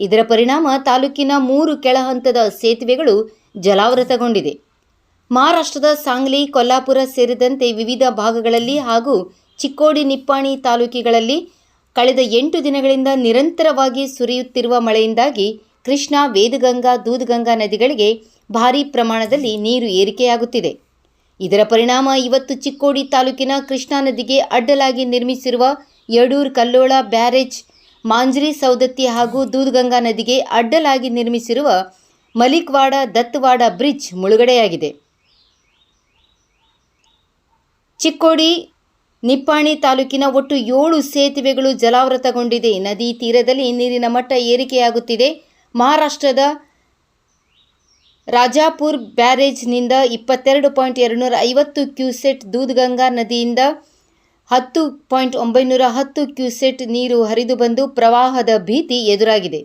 ಇದರ ಪರಿಣಾಮ ತಾಲೂಕಿನ ಮೂರು ಕೆಳಹಂತದ ಸೇತುವೆಗಳು ಜಲಾವೃತಗೊಂಡಿದೆ. ಮಹಾರಾಷ್ಟ್ರದ ಸಾಂಗ್ಲಿ, ಕೊಲ್ಲಾಪುರ ಸೇರಿದಂತೆ ವಿವಿಧ ಭಾಗಗಳಲ್ಲಿ ಹಾಗೂ ಚಿಕ್ಕೋಡಿ, ನಿಪ್ಪಾಣಿ ತಾಲೂಕಿಗಳಲ್ಲಿ ಕಳೆದ ಎಂಟು ದಿನಗಳಿಂದ ನಿರಂತರವಾಗಿ ಸುರಿಯುತ್ತಿರುವ ಮಳೆಯಿಂದಾಗಿ ಕೃಷ್ಣಾ, ವೇದಗಂಗಾ, ದೂದ್ಗಂಗಾ ನದಿಗಳಿಗೆ ಭಾರೀ ಪ್ರಮಾಣದಲ್ಲಿ ನೀರು ಏರಿಕೆಯಾಗುತ್ತಿದೆ. ಇದರ ಪರಿಣಾಮ ಇವತ್ತು ಚಿಕ್ಕೋಡಿ ತಾಲೂಕಿನ ಕೃಷ್ಣಾ ನದಿಗೆ ಅಡ್ಡಲಾಗಿ ನಿರ್ಮಿಸಿರುವ ಯಡೂರ್ ಕಲ್ಲೋಳ ಬ್ಯಾರೇಜ್ ಮಾಂಜ್ರಿ ಸೌದತ್ತಿ ಹಾಗೂ ದೂದ್ಗಂಗಾ ನದಿಗೆ ಅಡ್ಡಲಾಗಿ ನಿರ್ಮಿಸಿರುವ ಮಲಿಕ್ವಾಡ ದತ್ವಾಡ ಬ್ರಿಡ್ಜ್ ಮುಳುಗಡೆಯಾಗಿದೆ. ಚಿಕ್ಕೋಡಿ, ನಿಪ್ಪಾಣಿ ತಾಲೂಕಿನ ಒಟ್ಟು ಏಳು ಸೇತುವೆಗಳು ಜಲಾವೃತಗೊಂಡಿದೆ. ನದಿ ತೀರದಲ್ಲಿ ನೀರಿನ ಮಟ್ಟ ಏರಿಕೆಯಾಗುತ್ತಿದೆ. ಮಹಾರಾಷ್ಟ್ರದ ರಾಜಾಪುರ್ ಬ್ಯಾರೇಜ್ನಿಂದ ಇಪ್ಪತ್ತೆರಡು ಪಾಯಿಂಟ್ ಎರಡುನೂರ ಐವತ್ತು ಕ್ಯೂಸೆಟ್ ದೂದ್ಗಂಗಾ ನದಿಯಿಂದ ಹತ್ತು ಪಾಯಿಂಟ್ ಒಂಬೈನೂರ ಹತ್ತು ಕ್ಯೂಸೆಟ್ ನೀರು ಹರಿದು ಬಂದು ಪ್ರವಾಹದ ಭೀತಿ ಎದುರಾಗಿದೆ.